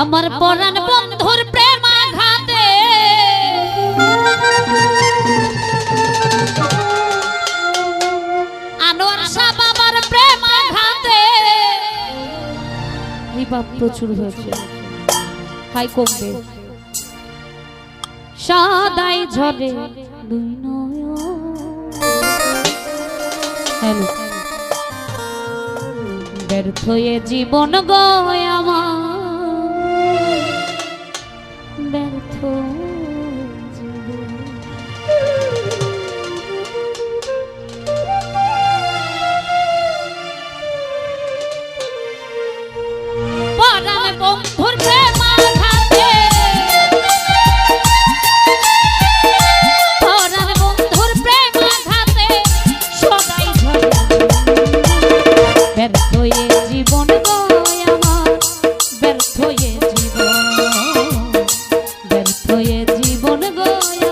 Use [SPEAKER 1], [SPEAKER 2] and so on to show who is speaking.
[SPEAKER 1] আমার পরাণ বন্ধুর প্রেম আঘাতে আনোয়ার শাহ বাবার প্রেম আঘাতে রিবাব প্রচুর হয়েছে। হাই কমবে। সদাই ঝরে দুই হ্যালো। ব্যর্থ জীবন গয় আমার। জীবন গয়া।